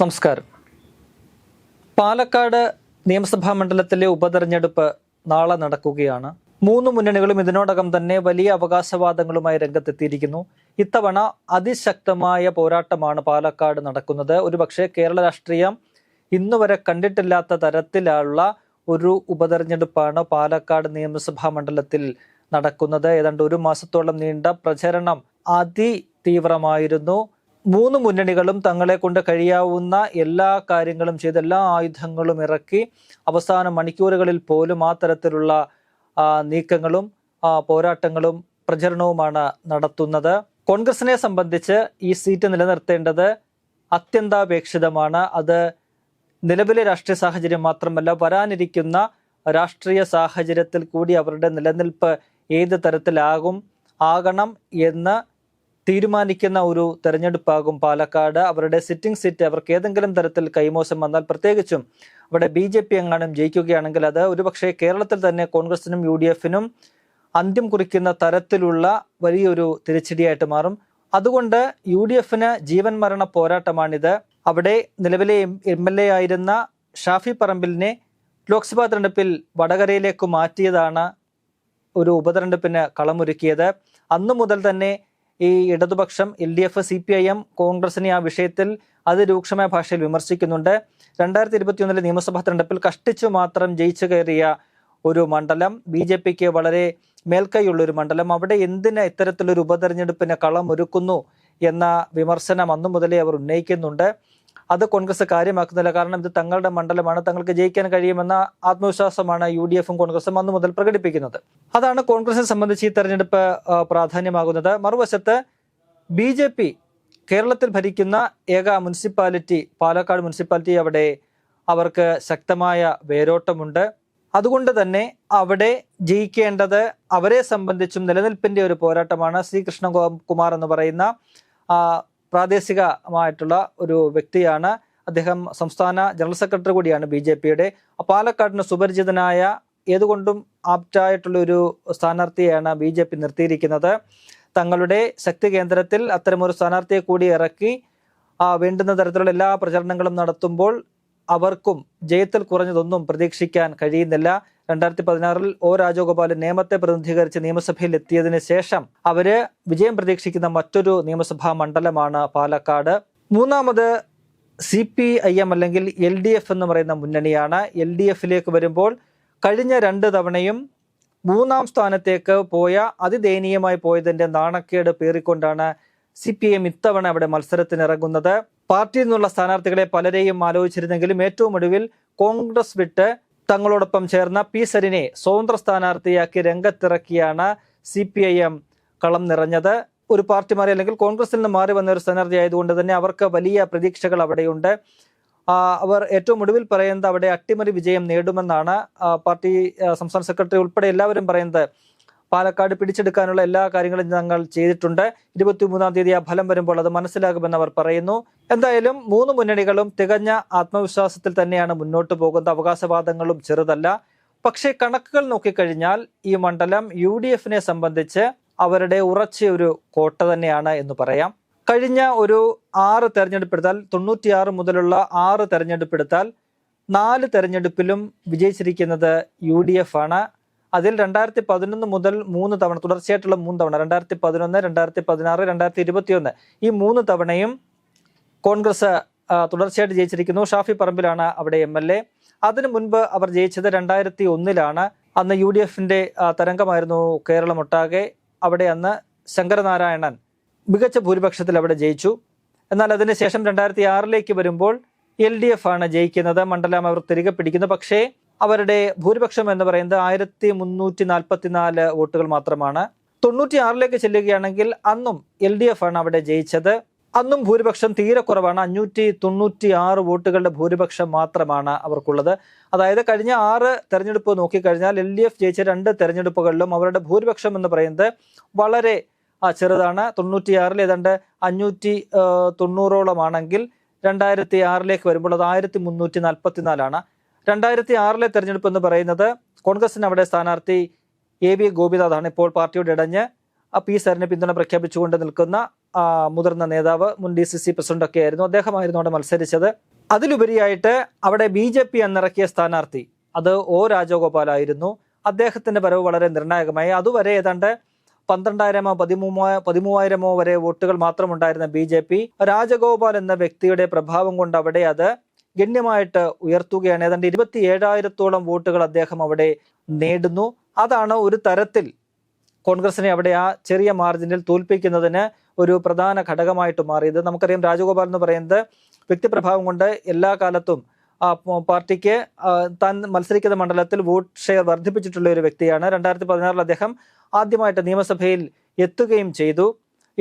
നമസ്കാരം. പാലക്കാട് നിയമസഭാ മണ്ഡലത്തിലെ ഉപതെരഞ്ഞെടുപ്പ് നാളെ നടക്കുകയാണ്. മൂന്ന് മുന്നണികളും ഇതിനോടകം തന്നെ വലിയ അവകാശവാദങ്ങളുമായി രംഗത്തെത്തിയിരിക്കുന്നു. ഇത്തവണ അതിശക്തമായ പോരാട്ടമാണ് പാലക്കാട് നടക്കുന്നത്. ഒരുപക്ഷെ കേരള രാഷ്ട്രീയം ഇന്നുവരെ കണ്ടിട്ടില്ലാത്ത തരത്തിലുള്ള ഒരു ഉപതെരഞ്ഞെടുപ്പാണ് പാലക്കാട് നിയമസഭാ മണ്ഡലത്തിൽ നടക്കുന്നത്. ഏതാണ്ട് ഒരു മാസത്തോളം നീണ്ട പ്രചരണം അതിതീവ്രമായിരുന്നു. മൂന്ന് മുന്നണികളും തങ്ങളെ കൊണ്ട് കഴിയാവുന്ന എല്ലാ കാര്യങ്ങളും ചെയ്ത് എല്ലാ ആയുധങ്ങളും ഇറക്കി അവസാന മണിക്കൂറുകളിൽ പോലും ആ തരത്തിലുള്ള നീക്കങ്ങളും പോരാട്ടങ്ങളും പ്രചരണവുമാണ് നടത്തുന്നത്. കോൺഗ്രസിനെ സംബന്ധിച്ച് ഈ സീറ്റ് നിലനിർത്തേണ്ടത് അത്യന്താപേക്ഷിതമാണ്. അത് നിലവിലെ രാഷ്ട്രീയ സാഹചര്യം മാത്രമല്ല വരാനിരിക്കുന്ന രാഷ്ട്രീയ സാഹചര്യത്തിൽ കൂടി അവരുടെ നിലനിൽപ്പ് ഏത് തരത്തിലാകും ആകണം എന്ന് തീരുമാനിക്കുന്ന ഒരു തെരഞ്ഞെടുപ്പാകും പാലക്കാട്. അവരുടെ സിറ്റിംഗ് സീറ്റ് അവർക്ക് ഏതെങ്കിലും തരത്തിൽ കൈമോശം വന്നാൽ പ്രത്യേകിച്ചും അവിടെ ബി ജെ പി എങ്ങാനും ജയിക്കുകയാണെങ്കിൽ അത് ഒരുപക്ഷെ കേരളത്തിൽ തന്നെ കോൺഗ്രസിനും യു ഡി എഫിനും അന്ത്യം കുറിക്കുന്ന തരത്തിലുള്ള വലിയൊരു തിരിച്ചടിയായിട്ട് മാറും. അതുകൊണ്ട് യു ഡി എഫിന് ജീവൻ മരണ പോരാട്ടമാണിത്. അവിടെ നിലവിലെ എം എൽ എ ആയിരുന്ന ഷാഫി പറമ്പിലിനെ ലോക്സഭാ തെരഞ്ഞെടുപ്പിൽ വടകരയിലേക്ക് മാറ്റിയതാണ് ഒരു ഉപതെരഞ്ഞെടുപ്പിന് കളമൊരുക്കിയത്. അന്നു മുതൽ തന്നെ ഈ ഇടതുപക്ഷം L D F C P I M കോൺഗ്രസിനെ ആ വിഷയത്തിൽ അതിരൂക്ഷമായ ഭാഷയിൽ വിമർശിക്കുന്നുണ്ട്. രണ്ടായിരത്തി ഇരുപത്തിയൊന്നിലെ നിയമസഭാ തെരഞ്ഞെടുപ്പിൽ കഷ്ടിച്ചു മാത്രം ജയിച്ചു കയറിയ ഒരു മണ്ഡലം ബി ജെ പിക്ക് വളരെ മേൽക്കൈയുള്ള ഒരു മണ്ഡലം. അവിടെ എന്തിന് ഇത്തരത്തിലൊരു ഉപതെരഞ്ഞെടുപ്പിന് കളം ഒരുക്കുന്നു എന്ന വിമർശനം അന്നു മുതലേ അവർ ഉന്നയിക്കുന്നുണ്ട്. അത് കോൺഗ്രസ് കാര്യമാക്കുന്നില്ല. കാരണം ഇത് തങ്ങളുടെ മണ്ഡലമാണ്. തങ്ങൾക്ക് ജയിക്കാൻ കഴിയുമെന്ന ആത്മവിശ്വാസമാണ് യു ഡി എഫും കോൺഗ്രസും അന്നു മുതൽ പ്രകടിപ്പിക്കുന്നത്. അതാണ് കോൺഗ്രസിനെ സംബന്ധിച്ച് ഈ തെരഞ്ഞെടുപ്പ് പ്രാധാന്യമാകുന്നത്. മറുവശത്ത് ബി ജെ പി കേരളത്തിൽ ഭരിക്കുന്ന ഏക മുനിസിപ്പാലിറ്റി പാലക്കാട് മുനിസിപ്പാലിറ്റി അവിടെ അവർക്ക് ശക്തമായ വേരോട്ടമുണ്ട്. അതുകൊണ്ട് തന്നെ അവിടെ ജയിക്കേണ്ടത് അവരെ സംബന്ധിച്ചും നിലനിൽപ്പിന്റെ ഒരു പോരാട്ടമാണ് ശ്രീകൃഷ്ണ കൃഷ്ണ കുമാർ എന്ന് പറയുന്ന പ്രാദേശികമായിട്ടുള്ള ഒരു വ്യക്തിയാണ്. അദ്ദേഹം സംസ്ഥാന ജനറൽ സെക്രട്ടറി കൂടിയാണ് ബി ജെ പിയുടെ. പാലക്കാടിന് സുപരിചിതനായ ഏതുകൊണ്ടും ആപ്റ്റായിട്ടുള്ള ഒരു സ്ഥാനാർത്ഥിയാണ് ബി ജെ പി നിർത്തിയിരിക്കുന്നത്. തങ്ങളുടെ ശക്തി കേന്ദ്രത്തിൽ അത്തരമൊരു സ്ഥാനാർത്ഥിയെ കൂടി ഇറക്കി വേണ്ടുന്ന തരത്തിലുള്ള എല്ലാ പ്രചരണങ്ങളും നടത്തുമ്പോൾ അവർക്കും ജയത്തിൽ കുറഞ്ഞതൊന്നും പ്രതീക്ഷിക്കാൻ കഴിയുന്നില്ല. രണ്ടായിരത്തി പതിനാറിൽ ഒ രാജഗോപാലൻ നിയമത്തെ പ്രതിനിധീകരിച്ച് നിയമസഭയിൽ എത്തിയതിനു ശേഷം അവർ വിജയം പ്രതീക്ഷിക്കുന്ന മറ്റൊരു നിയമസഭാ മണ്ഡലമാണ് പാലക്കാട്. മൂന്നാമത് സി പി ഐ എം അല്ലെങ്കിൽ എൽ ഡി എഫ് എന്ന് പറയുന്ന മുന്നണിയാണ്. എൽ ഡി എഫിലേക്ക് വരുമ്പോൾ കഴിഞ്ഞ രണ്ട് തവണയും മൂന്നാം സ്ഥാനത്തേക്ക് പോയ അതിദയനീയമായി പോയതിന്റെ നാണക്കേട് പേറിക്കൊണ്ടാണ് സി പി എം ഇത്തവണ അവിടെ മത്സരത്തിനിറങ്ങുന്നത്. പാർട്ടിയിൽ നിന്നുള്ള സ്ഥാനാർത്ഥികളെ പലരെയും ആലോചിച്ചിരുന്നെങ്കിലും ഏറ്റവും ഒടുവിൽ കോൺഗ്രസ് വിട്ട് തങ്ങളോടൊപ്പം ചേർന്ന പി സരിനെ സ്വതന്ത്ര സ്ഥാനാർത്ഥിയാക്കി രംഗത്തിറക്കിയാണ് സി പി ഐ എം കളം നിറഞ്ഞത്. ഒരു പാർട്ടി മാറി അല്ലെങ്കിൽ കോൺഗ്രസിൽ നിന്ന് മാറി വന്ന ഒരു സ്ഥാനാർത്ഥി ആയതുകൊണ്ട് തന്നെ അവർക്ക് വലിയ പ്രതീക്ഷകൾ അവിടെയുണ്ട്. അവർ ഏറ്റവും ഒടുവിൽ പറയുന്നത് അവിടെ അട്ടിമറി വിജയം നേടുമെന്നാണ് പാർട്ടി സംസ്ഥാന സെക്രട്ടറി ഉൾപ്പെടെ എല്ലാവരും പറയുന്നത്. പാലക്കാട് പിടിച്ചെടുക്കാനുള്ള എല്ലാ കാര്യങ്ങളും ഞങ്ങൾ ചെയ്തിട്ടുണ്ട്. ഇരുപത്തിമൂന്നാം തീയതി ആ ഫലം വരുമ്പോൾ അത് മനസ്സിലാകുമെന്ന് അവർ പറയുന്നു. എന്തായാലും മൂന്ന് മുന്നണികളും തികഞ്ഞ ആത്മവിശ്വാസത്തിൽ തന്നെയാണ് മുന്നോട്ട് പോകുന്നത്. അവകാശവാദങ്ങളും ചെറുതല്ല. പക്ഷേ കണക്കുകൾ നോക്കിക്കഴിഞ്ഞാൽ ഈ മണ്ഡലം യു ഡി എഫിനെ സംബന്ധിച്ച് അവരുടെ ഉറച്ച ഒരു കോട്ട തന്നെയാണ് എന്ന് പറയാം. കഴിഞ്ഞ ഒരു ആറ് തെരഞ്ഞെടുപ്പെടുത്താൽ തൊണ്ണൂറ്റിയാറ് മുതലുള്ള ആറ് തെരഞ്ഞെടുപ്പെടുത്താൽ നാല് തെരഞ്ഞെടുപ്പിലും വിജയിച്ചിരിക്കുന്നത് യു ഡി എഫ് ആണ് അതിൽ രണ്ടായിരത്തി പതിനൊന്ന് മുതൽ മൂന്ന് തവണ തുടർച്ചയായിട്ടുള്ള മൂന്ന് തവണ രണ്ടായിരത്തി പതിനൊന്ന് രണ്ടായിരത്തി പതിനാറ് രണ്ടായിരത്തി ഇരുപത്തിയൊന്ന് ഈ മൂന്ന് തവണയും കോൺഗ്രസ് തുടർച്ചയായിട്ട് ജയിച്ചിരിക്കുന്നു. ഷാഫി പറമ്പിലാണ് അവിടെ എം എൽ എ. അതിനു മുൻപ് അവർ ജയിച്ചത് രണ്ടായിരത്തി ഒന്നിലാണ് അന്ന് യു ഡി എഫിന്റെ തരംഗമായിരുന്നു കേരളമൊട്ടാകെ. അവിടെ അന്ന് ശങ്കരനാരായണൻ മികച്ച ഭൂരിപക്ഷത്തിൽ അവിടെ ജയിച്ചു. എന്നാൽ അതിനുശേഷം രണ്ടായിരത്തി ആറിലേക്ക് വരുമ്പോൾ എൽ ഡി എഫ് ആണ് ജയിക്കുന്നത്. മണ്ഡലം അവർ തിരികെ പിടിക്കുന്നു. പക്ഷേ അവരുടെ ഭൂരിപക്ഷം എന്ന് പറയുന്നത് ആയിരത്തി മുന്നൂറ്റി നാൽപ്പത്തിനാല് വോട്ടുകൾ മാത്രമാണ്. തൊണ്ണൂറ്റി ആറിലേക്ക് ചെല്ലുകയാണെങ്കിൽ അന്നും എൽ ഡി എഫ് ആണ് അവിടെ ജയിച്ചത്. അന്നും ഭൂരിപക്ഷം തീരെ കുറവാണ്. അഞ്ഞൂറ്റി തൊണ്ണൂറ്റി ആറ് വോട്ടുകളുടെ ഭൂരിപക്ഷം മാത്രമാണ് അവർക്കുള്ളത്. അതായത് കഴിഞ്ഞ ആറ് തെരഞ്ഞെടുപ്പ് നോക്കിക്കഴിഞ്ഞാൽ എൽ ഡി എഫ് ജയിച്ച രണ്ട് തെരഞ്ഞെടുപ്പുകളിലും അവരുടെ ഭൂരിപക്ഷം എന്ന് പറയുന്നത് വളരെ ചെറുതാണ്. തൊണ്ണൂറ്റിയാറിൽ ഏതാണ്ട് അഞ്ഞൂറ്റി തൊണ്ണൂറോളമാണെങ്കിൽ രണ്ടായിരത്തി ആറിലേക്ക് വരുമ്പോൾ അത് ആയിരത്തി മുന്നൂറ്റി നാൽപ്പത്തിനാലാണ്. രണ്ടായിരത്തി ആറിലെ തെരഞ്ഞെടുപ്പ് എന്ന് പറയുന്നത് കോൺഗ്രസിന് അവിടെ സ്ഥാനാർത്ഥി എ വി ഗോപിനാഥാണ് ഇപ്പോൾ പാർട്ടിയോട് ഇടഞ്ഞ്. പി സാറിനെ പിന്തുണ പ്രഖ്യാപിച്ചുകൊണ്ട് നിൽക്കുന്ന മുതിർന്ന നേതാവ് മുൻ ഡി സി സി പ്രസിഡന്റ് ഒക്കെ ആയിരുന്നു അദ്ദേഹമായിരുന്നു അവിടെ മത്സരിച്ചത്. അതിലുപരിയായിട്ട് അവിടെ ബി ജെ പി എന്നിറക്കിയ സ്ഥാനാർത്ഥി അത് ഒ രാജഗോപാലായിരുന്നു. അദ്ദേഹത്തിന്റെ വരവ് വളരെ നിർണായകമായി. അതുവരെ ഏതാണ്ട് പന്ത്രണ്ടായിരമോ പതിമൂവാ പതിമൂവായിരമോ വരെ വോട്ടുകൾ മാത്രമുണ്ടായിരുന്ന ബി ജെ പി രാജഗോപാൽ എന്ന വ്യക്തിയുടെ പ്രഭാവം കൊണ്ട് അവിടെ അത് ഗണ്യമായിട്ട് ഉയർത്തുകയാണ്. ഏതാണ്ട് ഇരുപത്തി ഏഴായിരത്തോളം വോട്ടുകൾ അദ്ദേഹം അവിടെ നേടുന്നു. അതാണ് ഒരു തരത്തിൽ കോൺഗ്രസിനെ അവിടെ ആ ചെറിയ മാർജിനിൽ തോൽപ്പിക്കുന്നതിന് ഒരു പ്രധാന ഘടകമായിട്ട് മാറിയത്. നമുക്കറിയാം രാജഗോപാൽ എന്ന് പറയുന്നത് വ്യക്തിപ്രഭാവം കൊണ്ട് എല്ലാ കാലത്തും പാർട്ടിക്ക് താൻ മത്സരിക്കുന്ന മണ്ഡലത്തിൽ വോട്ട് ഷെയർ വർദ്ധിപ്പിച്ചിട്ടുള്ള ഒരു വ്യക്തിയാണ്. രണ്ടായിരത്തി പതിനാറിൽ അദ്ദേഹം ആദ്യമായിട്ട് നിയമസഭയിൽ എത്തുകയും ചെയ്തു.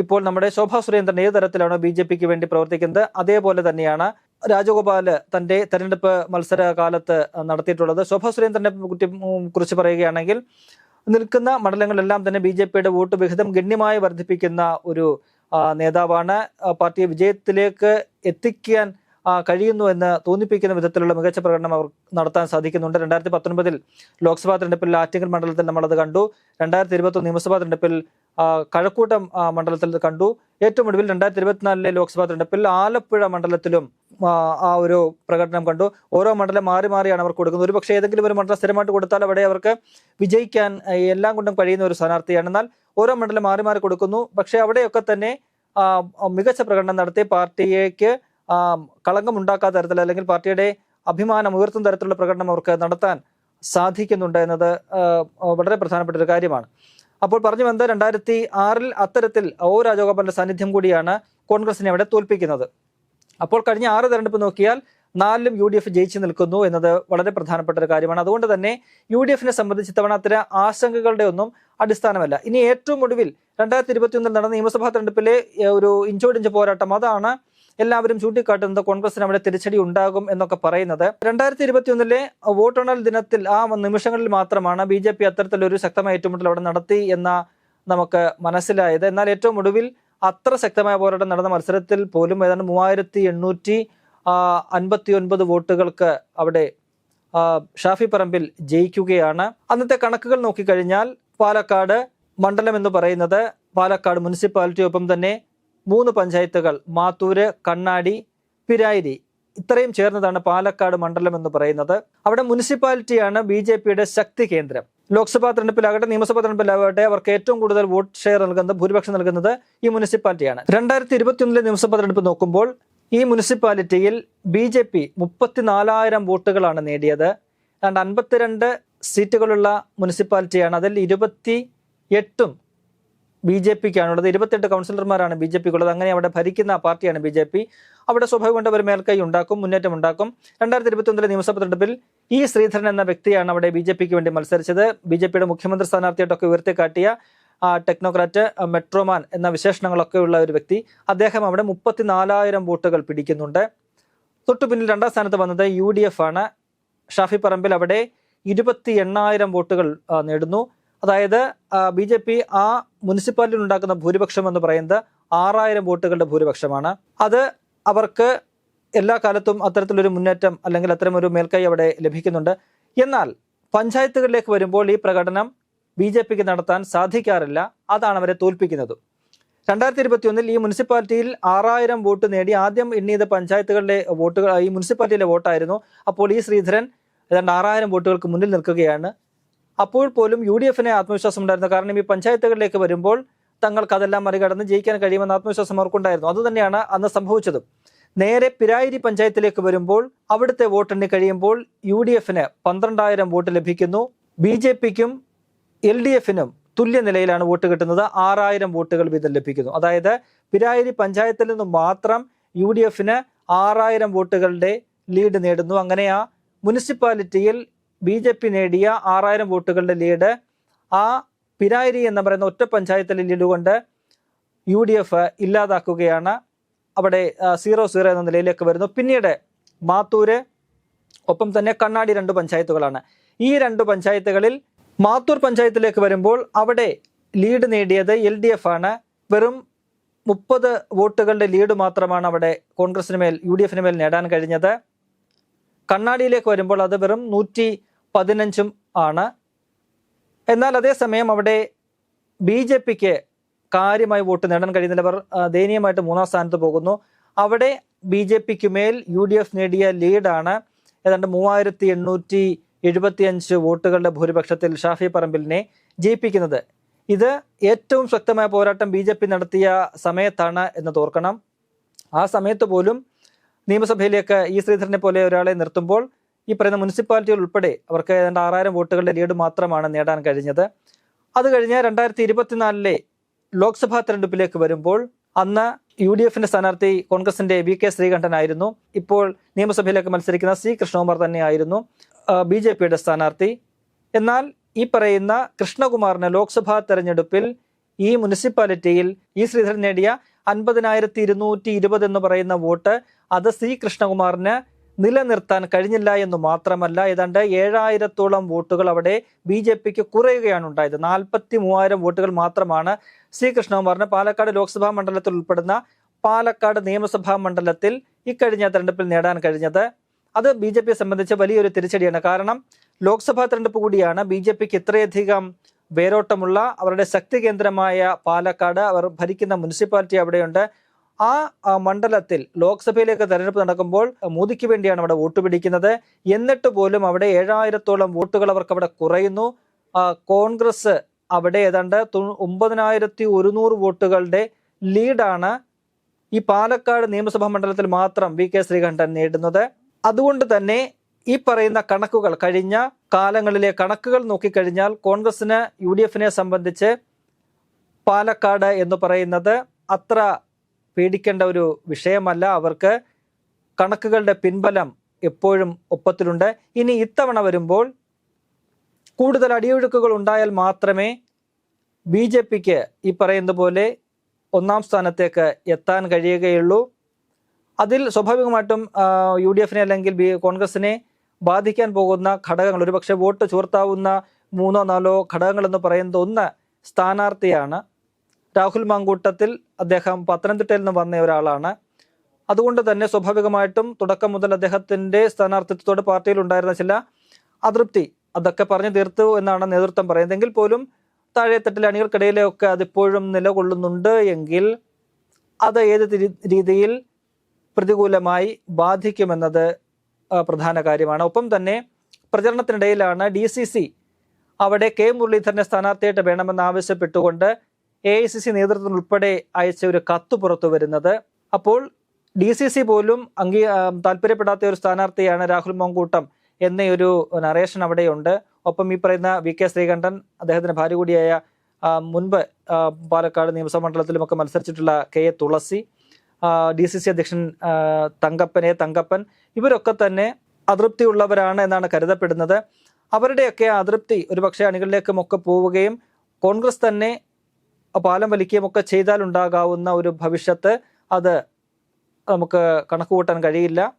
ഇപ്പോൾ നമ്മുടെ ശോഭാ സുരേന്ദ്രൻ ഏത് തരത്തിലാണോ ബി ജെ പിക്ക് വേണ്ടി പ്രവർത്തിക്കുന്നത്? അതേപോലെ തന്നെയാണ് രാജഗോപാൽ തന്റെ തെരഞ്ഞെടുപ്പ് മത്സര കാലത്ത് നടത്തിയിട്ടുള്ളത്. ശോഭാ സുരേന്ദ്രനെ കുറ്റി- കുറിച്ച് പറയുകയാണെങ്കിൽ നിൽക്കുന്ന മണ്ഡലങ്ങളിലെല്ലാം തന്നെ ബി ജെ പിയുടെ വോട്ട് വിഹിതം ഗണ്യമായി വർദ്ധിപ്പിക്കുന്ന ഒരു നേതാവാണ്. പാർട്ടിയെ വിജയത്തിലേക്ക് എത്തിക്കാൻ കഴിയുന്നു എന്ന് തോന്നിപ്പിക്കുന്ന വിധത്തിലുള്ള മികച്ച പ്രകടനം അവർ നടത്താൻ സാധിക്കുന്നുണ്ട്. രണ്ടായിരത്തി പത്തൊൻപതിൽ ലോക്സഭാ തെരഞ്ഞെടുപ്പിൽ ആറ്റിങ്ങൽ മണ്ഡലത്തിൽ നമ്മളത് കണ്ടു. രണ്ടായിരത്തി ഇരുപത്തി നിയമസഭാ തെരഞ്ഞെടുപ്പിൽ കഴക്കൂട്ടം മണ്ഡലത്തിൽ കണ്ടു. ഏറ്റവും ഒടുവിൽ രണ്ടായിരത്തി ഇരുപത്തിനാലിലെ ലോക്സഭാ തെരഞ്ഞെടുപ്പിൽ ആലപ്പുഴ മണ്ഡലത്തിലും ആ, ഒരു പ്രകടനം കണ്ടു. ഓരോ മണ്ഡലം മാറി മാറിയാണ് അവർ കൊടുക്കുന്നത്. ഒരു പക്ഷേ ഏതെങ്കിലും ഒരു മണ്ഡലം സ്ഥിരമായിട്ട് കൊടുത്താൽ അവിടെ അവർക്ക് വിജയിക്കാൻ എല്ലാം കൊണ്ടും കഴിയുന്ന ഒരു സ്ഥാനാർത്ഥിയാണ്. എന്നാൽ ഓരോ മണ്ഡലം മാറി മാറി കൊടുക്കുന്നു. പക്ഷേ അവിടെയൊക്കെ തന്നെ മികച്ച പ്രകടനം നടത്തി പാർട്ടിയേക്ക് കളങ്കമുണ്ടാക്കാത്ത തരത്തിൽ അല്ലെങ്കിൽ പാർട്ടിയുടെ അഭിമാനം ഉയർത്തുന്ന തരത്തിലുള്ള പ്രകടനം അവർക്ക് നടത്താൻ സാധിക്കുന്നുണ്ട് എന്നത് വളരെ പ്രധാനപ്പെട്ട ഒരു കാര്യമാണ്. അപ്പോൾ പറഞ്ഞു വന്നത് രണ്ടായിരത്തി ആറിൽ അത്തരത്തിൽ ഓ രാജഗോപാലിന്റെ സാന്നിധ്യം കൂടിയാണ് കോൺഗ്രസിനെ അവിടെ തോൽപ്പിക്കുന്നത്. അപ്പോൾ കഴിഞ്ഞ ആറ് തെരഞ്ഞെടുപ്പ് നോക്കിയാൽ നാലിലും യു ഡി എഫ് ജയിച്ചു നിൽക്കുന്നു എന്നത് വളരെ പ്രധാനപ്പെട്ട ഒരു കാര്യമാണ്. അതുകൊണ്ട് തന്നെ യു ഡി എഫിനെ സംബന്ധിച്ച് ഇത്തവണ അത്തരം ആശങ്കകളുടെ ഒന്നും അടിസ്ഥാനമല്ല. ഇനി ഏറ്റവും ഒടുവിൽ രണ്ടായിരത്തി ഇരുപത്തിയൊന്നിൽ നടന്ന നിയമസഭാ തെരഞ്ഞെടുപ്പിലെ ഒരു ഇഞ്ചോടിഞ്ച് പോരാട്ടം അതാണ് എല്ലാവരും ചൂണ്ടിക്കാട്ടുന്നത് കോൺഗ്രസിന് അവിടെ തിരിച്ചടി ഉണ്ടാകും എന്നൊക്കെ പറയുന്നത്. രണ്ടായിരത്തി ഇരുപത്തിയൊന്നിലെ വോട്ടെണ്ണൽ ദിനത്തിൽ ആ നിമിഷങ്ങളിൽ മാത്രമാണ് ബി ജെ പി അത്തരത്തിലൊരു ശക്തമായ ഏറ്റുമുട്ടൽ അവിടെ നടത്തി എന്ന നമുക്ക് മനസ്സിലായത്. എന്നാൽ ഏറ്റവും ഒടുവിൽ അത്ര ശക്തമായ പോരാട്ടം നടന്ന മത്സരത്തിൽ പോലും ഏതാണ്ട് മൂവായിരത്തി എണ്ണൂറ്റി അൻപത്തി ഒൻപത് വോട്ടുകൾക്ക് അവിടെ ഷാഫി പറമ്പിൽ ജയിക്കുകയാണ്. അന്നത്തെ കണക്കുകൾ നോക്കിക്കഴിഞ്ഞാൽ പാലക്കാട് മണ്ഡലം എന്ന് പറയുന്നത് പാലക്കാട് മുനിസിപ്പാലിറ്റി ഒപ്പം തന്നെ മൂന്ന് പഞ്ചായത്തുകൾ മാത്തൂര് കണ്ണാടി പിരായിരി ഇത്രയും ചേർന്നതാണ് പാലക്കാട് മണ്ഡലം എന്ന് പറയുന്നത്. അവിടെ മുനിസിപ്പാലിറ്റിയാണ് ബി ജെ പിയുടെ ശക്തി കേന്ദ്രം. ലോക്സഭാ തെരഞ്ഞെടുപ്പിലാകട്ടെ നിയമസഭാ തെരഞ്ഞെടുപ്പിലാകട്ടെ അവർക്ക് ഏറ്റവും കൂടുതൽ വോട്ട് ഷെയർ നൽകുന്ന ഭൂരിപക്ഷം നൽകുന്നത് ഈ മുനിസിപ്പാലിറ്റിയാണ്. രണ്ടായിരത്തി ഇരുപത്തിയൊന്നിലെ നിയമസഭാ തെരഞ്ഞെടുപ്പ് നോക്കുമ്പോൾ ഈ മുനിസിപ്പാലിറ്റിയിൽ ബി ജെ പി മുപ്പത്തിനാലായിരം വോട്ടുകളാണ് നേടിയത്. അൻപത്തിരണ്ട് സീറ്റുകളുള്ള മുനിസിപ്പാലിറ്റിയാണ്. അതിൽ ഇരുപത്തി എട്ടും ബി ജെ പിക്കാണുള്ളത്. ഇരുപത്തെട്ട് കൗൺസിലർമാരാണ് ബി ജെ പിക്കുള്ളത്. അങ്ങനെ അവിടെ ഭരിക്കുന്ന പാർട്ടിയാണ് ബി ജെ പി. അവിടെ സ്വാഭാവികം അവർ മേൽക്കൈ ഉണ്ടാക്കും മുന്നേറ്റം ഉണ്ടാക്കും. രണ്ടായിരത്തി ഇരുപത്തിയൊന്നിലെ നിയമസഭാ തെരഞ്ഞെടുപ്പിൽ ഇ ശ്രീധരൻ എന്ന വ്യക്തിയാണ് അവിടെ ബി ജെ പിക്ക് വേണ്ടി മത്സരിച്ചത്. ബി ജെ പിയുടെ മുഖ്യമന്ത്രി സ്ഥാനാർത്ഥിയായിട്ടൊക്കെ ഉയർത്തിക്കാട്ടിയ ടെക്നോക്രാറ്റ് മെട്രോമാൻ എന്ന വിശേഷണങ്ങളൊക്കെ ഉള്ള ഒരു വ്യക്തി. അദ്ദേഹം അവിടെ മുപ്പത്തിനാലായിരം വോട്ടുകൾ പിടിക്കുന്നുണ്ട്. തൊട്ടു പിന്നിൽ രണ്ടാം സ്ഥാനത്ത് വന്നത് യു ഡി എഫ് ആണ്. ഷാഫി പറമ്പിൽ അവിടെ ഇരുപത്തി എണ്ണായിരം വോട്ടുകൾ നേടുന്നു. അതായത് ബി ജെ പി ആ മുനിസിപ്പാലിറ്റിയിൽ ഉണ്ടാക്കുന്ന ഭൂരിപക്ഷം എന്ന് പറയുന്നത് ആറായിരം വോട്ടുകളുടെ ഭൂരിപക്ഷമാണ്. അത് അവർക്ക് എല്ലാ കാലത്തും അത്തരത്തിലൊരു മുന്നേറ്റം അല്ലെങ്കിൽ അത്തരമൊരു മേൽക്കൈ അവിടെ ലഭിക്കുന്നുണ്ട്. എന്നാൽ പഞ്ചായത്തുകളിലേക്ക് വരുമ്പോൾ ഈ പ്രകടനം ബി ജെ പിക്ക് നടത്താൻ സാധിക്കാറില്ല. അതാണ് അവരെ തോൽപ്പിക്കുന്നത്. രണ്ടായിരത്തി ഇരുപത്തി ഒന്നിൽ ഈ മുനിസിപ്പാലിറ്റിയിൽ ആറായിരം വോട്ട് നേടി ആദ്യം എണ്ണിയത് പഞ്ചായത്തുകളിലെ വോട്ടുകൾ ഈ മുനിസിപ്പാലിറ്റിയിലെ വോട്ടായിരുന്നു. അപ്പോൾ ഈ ശ്രീധരൻ ഏതാണ്ട് ആറായിരം വോട്ടുകൾക്ക് മുന്നിൽ നിൽക്കുകയാണ്. അപ്പോൾ പോലും യു ഡി എഫിന് ആത്മവിശ്വാസം ഉണ്ടായിരുന്നു കാരണം ഈ പഞ്ചായത്തുകളിലേക്ക് വരുമ്പോൾ തങ്ങൾക്ക് അതെല്ലാം മറികടന്ന് ജയിക്കാൻ കഴിയുമെന്ന ആത്മവിശ്വാസം അവർക്കുണ്ടായിരുന്നു. അതുതന്നെയാണ് അന്ന് സംഭവിച്ചത്. നേരെ പിരായിരി പഞ്ചായത്തിലേക്ക് വരുമ്പോൾ അവിടുത്തെ വോട്ടെണ്ണി കഴിയുമ്പോൾ യു ഡി എഫിന് പന്ത്രണ്ടായിരം വോട്ട് ലഭിക്കുന്നു. ബി ജെ പിക്കും എൽ ഡി എഫിനും തുല്യ നിലയിലാണ് വോട്ട് കിട്ടുന്നത്. ആറായിരം വോട്ടുകൾ വീതം ലഭിക്കുന്നു. അതായത് പിരായിരി പഞ്ചായത്തിൽ നിന്നും മാത്രം യു ഡി എഫിന് ആറായിരം വോട്ടുകളുടെ ലീഡ് നേടുന്നു. അങ്ങനെ ആ മുനിസിപ്പാലിറ്റിയിൽ ബി ജെ പി നേടിയ ആറായിരം വോട്ടുകളുടെ ലീഡ് ആ പിരായിരി എന്ന് പറയുന്ന ഒറ്റ പഞ്ചായത്തിലെ ലീഡ് കൊണ്ട് യു ഡി എഫ് ഇല്ലാതാക്കുകയാണ്. അവിടെ സീറോ സീറോ എന്ന നിലയിലേക്ക് വരുന്നു. പിന്നീട് മാത്തൂര് ഒപ്പം തന്നെ കണ്ണാടി രണ്ട് പഞ്ചായത്തുകളാണ്. ഈ രണ്ട് പഞ്ചായത്തുകളിൽ മാത്തൂർ പഞ്ചായത്തിലേക്ക് വരുമ്പോൾ അവിടെ ലീഡ് നേടിയത് എൽ ഡി എഫ് ആണ്. വെറും മുപ്പത് വോട്ടുകളുടെ ലീഡ് മാത്രമാണ് അവിടെ കോൺഗ്രസിന് മേൽ യു ഡി എഫിന് മേൽ നേടാൻ കഴിഞ്ഞത്. കണ്ണാടിയിലേക്ക് വരുമ്പോൾ അത് വെറും നൂറ്റി പതിനഞ്ചും ആണ്. എന്നാൽ അതേസമയം അവിടെ ബി ജെ പിക്ക് കാര്യമായി വോട്ട് നേടാൻ കഴിയുന്നില്ല. അവർ ദയനീയമായിട്ട് മൂന്നാം സ്ഥാനത്ത് പോകുന്നു. അവിടെ ബി ജെ പിക്ക് മേൽ യു ഡി എഫ് നേടിയ ലീഡാണ്. ഏതാണ്ട് മൂവായിരത്തി എണ്ണൂറ്റി എഴുപത്തിയഞ്ച് വോട്ടുകളുടെ ഭൂരിപക്ഷത്തിൽ ഷാഫി പറമ്പിലിനെ ജയിപ്പിക്കുന്നത്. ഇത് ഏറ്റവും ശക്തമായ പോരാട്ടം ബി ജെ പി നടത്തിയ സമയത്താണ് എന്ന് തോർക്കണം ആ സമയത്ത് പോലും നിയമസഭയിലേക്ക് ഈ ശ്രീധരനെ പോലെ ഒരാളെ നിർത്തുമ്പോൾ ഈ പറയുന്ന മുനിസിപ്പാലിറ്റികൾ ഉൾപ്പെടെ അവർക്ക് ഏതാണ്ട് ആറായിരം വോട്ടുകളുടെ ലീഡ് മാത്രമാണ് നേടാൻ കഴിഞ്ഞത്. അത് കഴിഞ്ഞ് രണ്ടായിരത്തി ഇരുപത്തിനാലിലെ ലോക്സഭാ തെരഞ്ഞെടുപ്പിലേക്ക് വരുമ്പോൾ അന്ന് യു ഡി എഫിന്റെ സ്ഥാനാർത്ഥി കോൺഗ്രസിന്റെ വി കെ ശ്രീകണ്ഠനായിരുന്നു ഇപ്പോൾ നിയമസഭയിലേക്ക് മത്സരിക്കുന്ന സി കൃഷ്ണകുമാർ തന്നെയായിരുന്നു ബി ജെ പിയുടെ സ്ഥാനാർത്ഥി. എന്നാൽ ഈ പറയുന്ന കൃഷ്ണകുമാറിന് ലോക്സഭാ തെരഞ്ഞെടുപ്പിൽ ഈ മുനിസിപ്പാലിറ്റിയിൽ ഈ ശ്രീധരൻ നേടിയ അൻപതിനായിരത്തി ഇരുന്നൂറ്റി ഇരുപത് എന്ന് പറയുന്ന വോട്ട് അത് സി കൃഷ്ണകുമാറിന് നിലനിർത്താൻ കഴിഞ്ഞില്ല എന്ന് മാത്രമല്ല ഏതാണ്ട് ഏഴായിരത്തോളം വോട്ടുകൾ അവിടെ ബി ജെ പിക്ക് കുറയുകയാണ് ഉണ്ടായത്. നാൽപ്പത്തി മൂവായിരം വോട്ടുകൾ മാത്രമാണ് സി കൃഷ്ണകുമാറിന്. പാലക്കാട് ലോക്സഭാ മണ്ഡലത്തിൽ ഉൾപ്പെടുന്ന പാലക്കാട് നിയമസഭാ മണ്ഡലത്തിൽ ഇക്കഴിഞ്ഞ തെരഞ്ഞെടുപ്പിൽ നേടാൻ കഴിഞ്ഞത്. അത് ബി ജെ പിയെ സംബന്ധിച്ച് വലിയൊരു തിരിച്ചടിയാണ്. കാരണം ലോക്സഭാ തെരഞ്ഞെടുപ്പ് കൂടിയാണ് ബി ജെ പിക്ക് ഇത്രയധികം വേരോട്ടമുള്ള അവരുടെ ശക്തി കേന്ദ്രമായ പാലക്കാട് അവർ ഭരിക്കുന്ന മുനിസിപ്പാലിറ്റി അവിടെയുണ്ട്. ആ മണ്ഡലത്തിൽ ലോക്സഭയിലേക്ക് തെരഞ്ഞെടുപ്പ് നടക്കുമ്പോൾ മോദിക്ക് വേണ്ടിയാണ് അവിടെ വോട്ട് പിടിക്കുന്നത്. എന്നിട്ട് പോലും അവിടെ ഏഴായിരത്തോളം വോട്ടുകൾ അവർക്ക് അവിടെ കുറയുന്നു. കോൺഗ്രസ് അവിടെ ഏതാണ്ട് ഒമ്പതിനായിരത്തി ഒരുന്നൂറ് വോട്ടുകളുടെ ലീഡാണ് ഈ പാലക്കാട് നിയമസഭാ മണ്ഡലത്തിൽ മാത്രം വി കെ ശ്രീകണ്ഠൻ നേടുന്നത്. അതുകൊണ്ട് തന്നെ ഈ പറയുന്ന കണക്കുകൾ കഴിഞ്ഞ കാലങ്ങളിലെ കണക്കുകൾ നോക്കിക്കഴിഞ്ഞാൽ കോൺഗ്രസിന് യു ഡി എഫിനെ സംബന്ധിച്ച് പാലക്കാട് എന്ന് പറയുന്നത് അത്ര പേടിക്കേണ്ട ഒരു വിഷയമല്ല. അവർക്ക് കണക്കുകളുടെ പിൻബലം എപ്പോഴും ഒപ്പത്തിലുണ്ട്. ഇനി ഇത്തവണ വരുമ്പോൾ കൂടുതൽ അടിയൊഴുക്കുകൾ ഉണ്ടായാൽ മാത്രമേ ബി ജെ പിക്ക് ഈ പറയുന്ന പോലെ ഒന്നാം സ്ഥാനത്തേക്ക് എത്താൻ കഴിയുകയുള്ളൂ. അതിൽ സ്വാഭാവികമായിട്ടും യു ഡി എഫിനെ അല്ലെങ്കിൽ ബി കോൺഗ്രസിനെ ബാധിക്കാൻ പോകുന്ന ഘടകങ്ങൾ ഒരുപക്ഷെ വോട്ട് ചോർത്താവുന്ന മൂന്നോ നാലോ ഘടകങ്ങൾ എന്ന് ഒന്ന് സ്ഥാനാർത്ഥിയാണ് രാഹുൽ മാങ്കൂട്ടത്തിൽ അദ്ദേഹം പത്തനംതിട്ടയിൽ നിന്ന് വന്ന ഒരാളാണ്. അതുകൊണ്ട് തന്നെ സ്വാഭാവികമായിട്ടും തുടക്കം മുതൽ അദ്ദേഹത്തിന്റെ സ്ഥാനാർത്ഥിത്വത്തോട് പാർട്ടിയിൽ ഉണ്ടായിരുന്ന ചില അതൃപ്തി അതൊക്കെ പറഞ്ഞു തീർത്തു എന്നാണ് നേതൃത്വം പറയുന്നത്. എങ്കിൽ പോലും താഴെത്തട്ടിലെ അണികൾക്കിടയിലൊക്കെ അതിപ്പോഴും നിലകൊള്ളുന്നുണ്ട് എങ്കിൽ അത് ഏത് രീതിയിൽ പ്രതികൂലമായി ബാധിക്കുമെന്നത് പ്രധാന കാര്യമാണ്. ഒപ്പം തന്നെ പ്രചരണത്തിനിടയിലാണ് ഡി സി സി അവിടെ കെ മുരളീധരനെ സ്ഥാനാർത്ഥിയായിട്ട് വേണമെന്ന് ആവശ്യപ്പെട്ടുകൊണ്ട് എ ഐ സി സി നേതൃത്വം ഉൾപ്പെടെ അയച്ച ഒരു കത്ത് പുറത്തു വരുന്നത്. അപ്പോൾ ഡി സി സി പോലും അംഗീ താല്പര്യപ്പെടാത്ത ഒരു സ്ഥാനാർത്ഥിയാണ് രാഹുൽ മങ്കൂട്ടം എന്നൊരു നറേഷൻ അവിടെയുണ്ട്. ഒപ്പം ഈ പറയുന്ന വി കെ ശ്രീകണ്ഠൻ അദ്ദേഹത്തിന്റെ ഭാര്യ കൂടിയായ മുൻപ് പാലക്കാട് നിയമസഭാ മണ്ഡലത്തിലുമൊക്കെ മത്സരിച്ചിട്ടുള്ള K A Thulasi D C C അധ്യക്ഷൻ തങ്കപ്പൻ എ തങ്കപ്പൻ ഇവരൊക്കെ തന്നെ അതൃപ്തിയുള്ളവരാണ് എന്നാണ് കരുതപ്പെടുന്നത്. അവരുടെയൊക്കെ അതൃപ്തി ഒരുപക്ഷെ അണികളിലേക്കും ഒക്കെ പോവുകയും കോൺഗ്രസ് തന്നെ പാലം വലിക്കുകയും ഒക്കെ ചെയ്താൽ ഉണ്ടാകാവുന്ന ഒരു ഭവിഷ്യത്ത് അത് നമുക്ക് കണക്കുകൂട്ടാൻ കഴിയില്ല.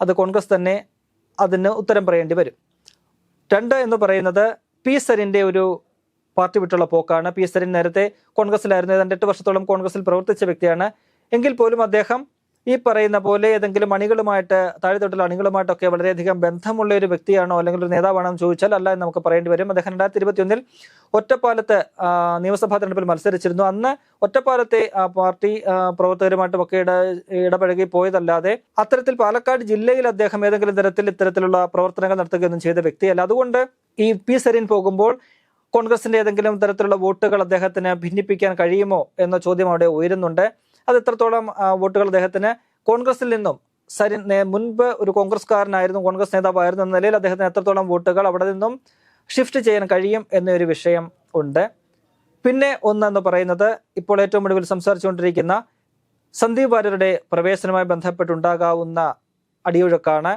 അത് കോൺഗ്രസ് തന്നെ അതിന് ഉത്തരം പറയേണ്ടി വരും. രണ്ട് എന്ന് പറയുന്നത് പി സരിന്റെ ഒരു പാർട്ടി വിട്ടുള്ള പോക്കാണ്. പി സരിൻ നേരത്തെ കോൺഗ്രസിലായിരുന്നു ഏതാണ്ട് എട്ട് വർഷത്തോളം കോൺഗ്രസിൽ പ്രവർത്തിച്ച വ്യക്തിയാണ്. എങ്കിൽ പോലും അദ്ദേഹം ഈ പറയുന്ന പോലെ ഏതെങ്കിലും അണികളുമായിട്ട് താഴെത്തൊട്ടുള്ള അണികളുമായിട്ടൊക്കെ വളരെയധികം ബന്ധമുള്ള ഒരു വ്യക്തിയാണോ അല്ലെങ്കിൽ ഒരു നേതാവാണോ എന്ന് ചോദിച്ചാൽ അല്ല എന്ന് നമുക്ക് പറയേണ്ടി വരും. അദ്ദേഹം രണ്ടായിരത്തി ഇരുപത്തിയൊന്നിൽ ഒറ്റപ്പാലത്ത് നിയമസഭാ തെരഞ്ഞെടുപ്പിൽ മത്സരിച്ചിരുന്നു. അന്ന് ഒറ്റപ്പാലത്തെ പാർട്ടി പ്രവർത്തകരുമായിട്ടും ഒക്കെ ഇട ഇടപഴകി പോയതല്ലാതെ അത്തരത്തിൽ പാലക്കാട് ജില്ലയിൽ അദ്ദേഹം ഏതെങ്കിലും തരത്തിൽ ഇത്തരത്തിലുള്ള പ്രവർത്തനങ്ങൾ നടത്തുകയൊന്നും ചെയ്ത വ്യക്തിയല്ല. അതുകൊണ്ട് ഈ പി സരീൻ പോകുമ്പോൾ കോൺഗ്രസിന്റെ ഏതെങ്കിലും തരത്തിലുള്ള വോട്ടുകൾ അദ്ദേഹത്തിന് ഭിന്നിപ്പിക്കാൻ കഴിയുമോ എന്ന ചോദ്യം അവിടെ ഉയരുന്നുണ്ട്. അത് എത്രത്തോളം വോട്ടുകൾ അദ്ദേഹത്തിന്? കോൺഗ്രസിൽ നിന്നും സരി മുൻപ് ഒരു കോൺഗ്രസ്കാരനായിരുന്നു കോൺഗ്രസ് നേതാവായിരുന്നു എന്ന നിലയിൽ അദ്ദേഹത്തിന് എത്രത്തോളം വോട്ടുകൾ അവിടെ നിന്നും ഷിഫ്റ്റ് ചെയ്യാൻ കഴിയും എന്നൊരു വിഷയം ഉണ്ട്. പിന്നെ ഒന്നെന്ന് പറയുന്നത് ഇപ്പോൾ ഏറ്റവും ഒടുവിൽ സംസാരിച്ചുകൊണ്ടിരിക്കുന്ന സന്ദീപ് വാര്യരുടെ പ്രവേശനവുമായി ബന്ധപ്പെട്ടുണ്ടാകാവുന്ന അടിയൊഴുക്കാണ്.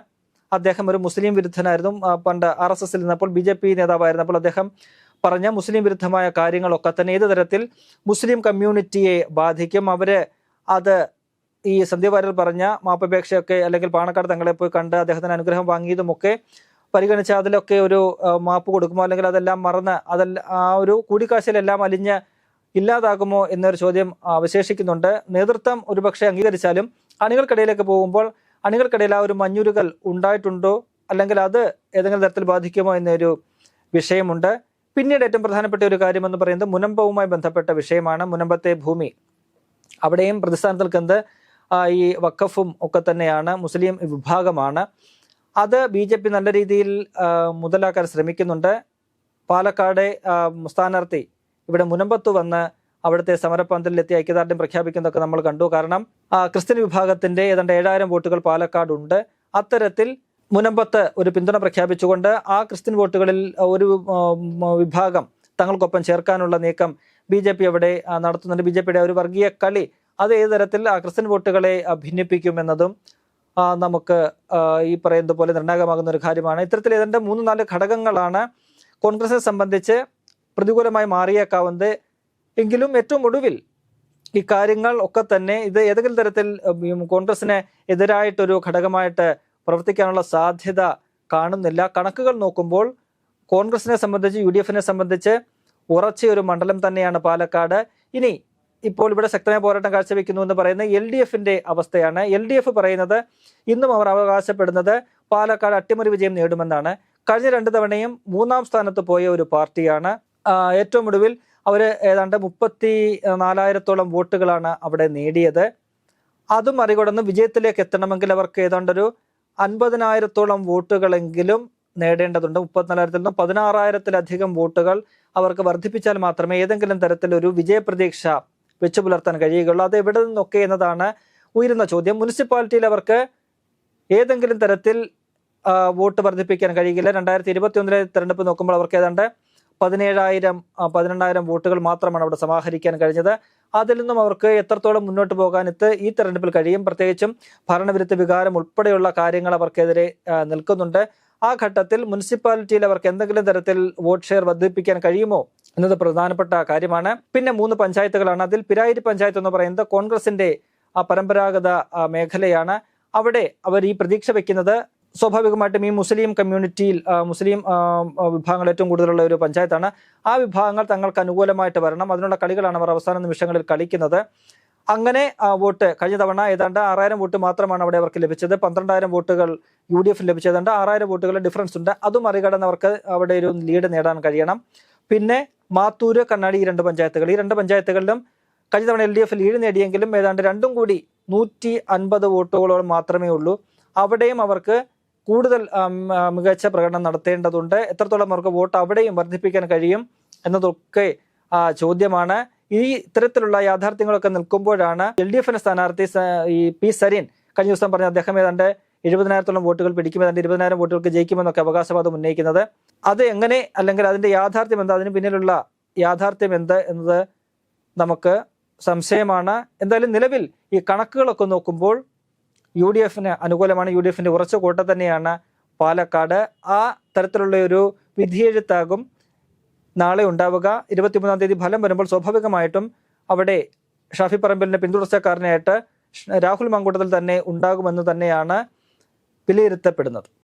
അദ്ദേഹം ഒരു മുസ്ലിം വിരുദ്ധനായിരുന്നു. പണ്ട് ആർ എസ് എസിൽ നിന്നപ്പോൾ ബി ജെ പി നേതാവായിരുന്നപ്പോൾ അദ്ദേഹം പറഞ്ഞ മുസ്ലിം വിരുദ്ധമായ കാര്യങ്ങളൊക്കെ തന്നെ ഏത് തരത്തിൽ മുസ്ലിം കമ്മ്യൂണിറ്റിയെ ബാധിക്കും അവർ അത് ഈ സന്ദീപ് പറഞ്ഞ മാപ്പപേക്ഷയൊക്കെ അല്ലെങ്കിൽ പാണക്കാട് തങ്ങളെ പോയി കണ്ട് അദ്ദേഹത്തിന് അനുഗ്രഹം വാങ്ങിയതുമൊക്കെ പരിഗണിച്ച് അതിലൊക്കെ ഒരു മാപ്പ് കൊടുക്കുമോ അല്ലെങ്കിൽ അതെല്ലാം മറന്ന് അതല്ല ആ ഒരു കൂടിക്കാഴ്ചയിലെല്ലാം അലിഞ്ഞ് ഇല്ലാതാകുമോ എന്നൊരു ചോദ്യം അവശേഷിക്കുന്നുണ്ട്. നേതൃത്വം ഒരുപക്ഷെ അംഗീകരിച്ചാലും അണികൾക്കിടയിലേക്ക് പോകുമ്പോൾ അണികൾക്കിടയിൽ ആ ഒരു മഞ്ഞുരുകൾ ഉണ്ടായിട്ടുണ്ടോ അല്ലെങ്കിൽ അത് ഏതെങ്കിലും തരത്തിൽ ബാധിക്കുമോ എന്നൊരു വിഷയമുണ്ട്. പിന്നീട് ഏറ്റവും പ്രധാനപ്പെട്ട ഒരു കാര്യം എന്ന് പറയുന്നത് മുനമ്പവുമായി ബന്ധപ്പെട്ട വിഷയമാണ്. മുനമ്പത്തെ ഭൂമി. അവിടെയും പ്രതിസ്ഥാനത്ത് നിൽക്കുന്നത് ഈ വക്കഫും ഒക്കെ തന്നെയാണ്. മുസ്ലിം വിഭാഗമാണ്. അത് ബി ജെ പി നല്ല രീതിയിൽ മുതലാക്കാൻ ശ്രമിക്കുന്നുണ്ട്. പാലക്കാട് സ്ഥാനാർത്ഥി ഇവിടെ മുനമ്പത്ത് വന്ന് അവിടുത്തെ സമരപന്തലിലെത്തി ഐക്യദാർഢ്യം പ്രഖ്യാപിക്കുന്നതൊക്കെ നമ്മൾ കണ്ടു. കാരണം ക്രിസ്ത്യൻ വിഭാഗത്തിന്റെ ഏതാണ്ട് ഏഴായിരം വോട്ടുകൾ പാലക്കാടുണ്ട്. അത്തരത്തിൽ മുനമ്പത്ത് ഒരു പിന്തുണ പ്രഖ്യാപിച്ചുകൊണ്ട് ആ ക്രിസ്ത്യൻ വോട്ടുകളിൽ ഒരു വിഭാഗം തങ്ങൾക്കൊപ്പം ചേർക്കാനുള്ള നീക്കം ബി ജെ പി അവിടെ നടത്തുന്നുണ്ട്. ബി ജെ പിയുടെ ഒരു വർഗീയ കളി അത് ഏത് തരത്തിൽ ക്രിസ്ത്യൻ വോട്ടുകളെ ഭിന്നിപ്പിക്കുമെന്നതും നമുക്ക് ഈ പറയുന്നത് പോലെ നിർണായകമാകുന്ന ഒരു കാര്യമാണ്. ഇത്തരത്തിൽ ഏതാണ്ട് മൂന്ന് നാല് ഘടകങ്ങളാണ് കോൺഗ്രസിനെ സംബന്ധിച്ച് പ്രതികൂലമായി മാറിയേക്കാവുന്നത്. എങ്കിലും ഏറ്റവും ഒടുവിൽ ഈ കാര്യങ്ങൾ ഒക്കെ തന്നെ ഇത് ഏതെങ്കിലും തരത്തിൽ കോൺഗ്രസിന് എതിരായിട്ടൊരു ഘടകമായിട്ട് പ്രവർത്തിക്കാനുള്ള സാധ്യത കാണുന്നില്ല. കണക്കുകൾ നോക്കുമ്പോൾ കോൺഗ്രസിനെ സംബന്ധിച്ച് യു സംബന്ധിച്ച് ഉറച്ച ഒരു മണ്ഡലം തന്നെയാണ് പാലക്കാട്. ഇനി ഇപ്പോൾ ഇവിടെ ശക്തമായ പോരാട്ടം കാഴ്ചവെക്കുന്നു എന്ന് പറയുന്ന എൽ ഡി എഫിന്റെ അവസ്ഥയാണ്. എൽ ഡി എഫ് പറയുന്നത് ഇന്നും അവർ അവകാശപ്പെടുന്നത് പാലക്കാട് അട്ടിമറി വിജയം നേടുമെന്നാണ്. കഴിഞ്ഞ രണ്ട് തവണയും മൂന്നാം സ്ഥാനത്ത് പോയ ഒരു പാർട്ടിയാണ്. ഏറ്റവും ഒടുവിൽ അവർ ഏതാണ്ട് മുപ്പത്തി നാലായിരത്തോളം വോട്ടുകളാണ് അവിടെ നേടിയത്. അതും മറികടന്ന് വിജയത്തിലേക്ക് എത്തണമെങ്കിൽ അവർക്ക് ഏതാണ്ടൊരു അൻപതിനായിരത്തോളം വോട്ടുകളെങ്കിലും നേടേണ്ടതുണ്ട്. മുപ്പത്തിനാലായിരത്തിൽ നിന്നും പതിനാറായിരത്തിലധികം വോട്ടുകൾ അവർക്ക് വർദ്ധിപ്പിച്ചാൽ മാത്രമേ ഏതെങ്കിലും തരത്തിലൊരു വിജയപ്രതീക്ഷ വെച്ചു പുലർത്താൻ കഴിയുകയുള്ളൂ. അത് എവിടെ നിന്നൊക്കെ എന്നതാണ് ഉയരുന്ന ചോദ്യം. മുനിസിപ്പാലിറ്റിയിൽ അവർക്ക് ഏതെങ്കിലും തരത്തിൽ വോട്ട് വർദ്ധിപ്പിക്കാൻ കഴിയില്ല. രണ്ടായിരത്തി ഇരുപത്തി ഒന്നിലെ തെരഞ്ഞെടുപ്പ് നോക്കുമ്പോൾ അവർക്ക് ഏതാണ്ട് പതിനേഴായിരം പതിനെണ്ണായിരം വോട്ടുകൾ മാത്രമാണ് അവിടെ സമാഹരിക്കാൻ കഴിഞ്ഞത്. അതിൽ നിന്നും അവർക്ക് എത്രത്തോളം മുന്നോട്ട് പോകാൻ ഇത് ഈ തെരഞ്ഞെടുപ്പിൽ കഴിയും? പ്രത്യേകിച്ചും ഭരണവിരുദ്ധ വികാരം ഉൾപ്പെടെയുള്ള കാര്യങ്ങൾ അവർക്കെതിരെ നിൽക്കുന്നുണ്ട്. ആ ഘട്ടത്തിൽ മുനിസിപ്പാലിറ്റിയിൽ അവർക്ക് എന്തെങ്കിലും തരത്തിൽ വോട്ട് ഷെയർ വർദ്ധിപ്പിക്കാൻ കഴിയുമോ എന്നത് പ്രധാനപ്പെട്ട കാര്യമാണ്. പിന്നെ മൂന്ന് പഞ്ചായത്തുകളാണ്. അതിൽ പിരായിരി പഞ്ചായത്ത് എന്ന് പറയുന്നത് കോൺഗ്രസിന്റെ ആ പരമ്പരാഗത മേഖലയാണ്. അവിടെ അവർ ഈ പ്രതീക്ഷ വെക്കുന്നത് സ്വാഭാവികമായിട്ടും ഈ മുസ്ലിം കമ്മ്യൂണിറ്റിയിൽ മുസ്ലിം വിഭാഗങ്ങൾ ഏറ്റവും കൂടുതലുള്ള ഒരു പഞ്ചായത്താണ്. ആ വിഭാഗങ്ങൾ തങ്ങൾക്ക് അനുകൂലമായിട്ട് വരണം. അതിനുള്ള കളികളാണ് അവർ അവസാന നിമിഷങ്ങളിൽ കളിക്കുന്നത്. അങ്ങനെ വോട്ട് കഴിഞ്ഞ തവണ ഏതാണ്ട് ആറായിരം വോട്ട് മാത്രമാണ് അവിടെ അവർക്ക് ലഭിച്ചത്. പന്ത്രണ്ടായിരം വോട്ടുകൾ യു ഡി എഫിൽ ലഭിച്ചതുണ്ട്. ആറായിരം വോട്ടുകളുടെ ഡിഫറൻസ് ഉണ്ട്. അത് മറികടന്ന് അവർക്ക് അവിടെ ഒരു ലീഡ് നേടാൻ കഴിയണം. പിന്നെ മാത്തൂര് കണ്ണാടി ഈ രണ്ട് പഞ്ചായത്തുകൾ. ഈ രണ്ട് പഞ്ചായത്തുകളിലും കഴിഞ്ഞ തവണ എൽ ഡി എഫ് ലീഡ് നേടിയെങ്കിലും ഏതാണ്ട് രണ്ടും കൂടി നൂറ്റി അൻപത് വോട്ടുകളോളം മാത്രമേ ഉള്ളൂ. അവിടെയും അവർക്ക് കൂടുതൽ മികച്ച പ്രകടനം നടത്തേണ്ടതുണ്ട്. എത്രത്തോളം അവർക്ക് വോട്ട് അവിടെയും വർദ്ധിപ്പിക്കാൻ കഴിയും എന്നതൊക്കെ ചോദ്യമാണ്. ഈ ഇത്തരത്തിലുള്ള യാഥാർത്ഥ്യങ്ങളൊക്കെ നിൽക്കുമ്പോഴാണ് എൽ ഡി എഫിന്റെ സ്ഥാനാർത്ഥി ഈ പി സരീൻ കഴിഞ്ഞ ദിവസം പറഞ്ഞ അദ്ദേഹം ഏതാണ്ട് എഴുപതിനായിരത്തോളം വോട്ടുകൾ പിടിക്കും ഏതാണ്ട് ഇരുപതിനായിരം വോട്ടുകൾക്ക് ജയിക്കുമെന്നൊക്കെ അവകാശവാദം ഉന്നയിക്കുന്നത്. അത് എങ്ങനെ അല്ലെങ്കിൽ അതിന്റെ യാഥാർത്ഥ്യം എന്താ? അതിന് പിന്നിലുള്ള യാഥാർത്ഥ്യം എന്ത് എന്നത് നമുക്ക് സംശയമാണ്. എന്തായാലും നിലവിൽ ഈ കണക്കുകളൊക്കെ നോക്കുമ്പോൾ യു ഡി എഫിന് അനുകൂലമാണ്. യു ഡി എഫിന്റെ ഉറച്ച കോട്ട തന്നെയാണ് പാലക്കാട്. ആ തരത്തിലുള്ള ഒരു വിധിയെഴുത്താകും നാളെ ഉണ്ടാവുക. ഇരുപത്തിമൂന്നാം തീയതി ഫലം വരുമ്പോൾ സ്വാഭാവികമായിട്ടും അവിടെ ഷാഫി പറമ്പലിന്റെ പിന്തുടർച്ചക്കാരനായിട്ട് രാഹുൽ മങ്കൂട്ടത്തിൽ തന്നെ ഉണ്ടാകുമെന്ന് തന്നെയാണ് വിലയിരുത്തപ്പെടുന്നത്.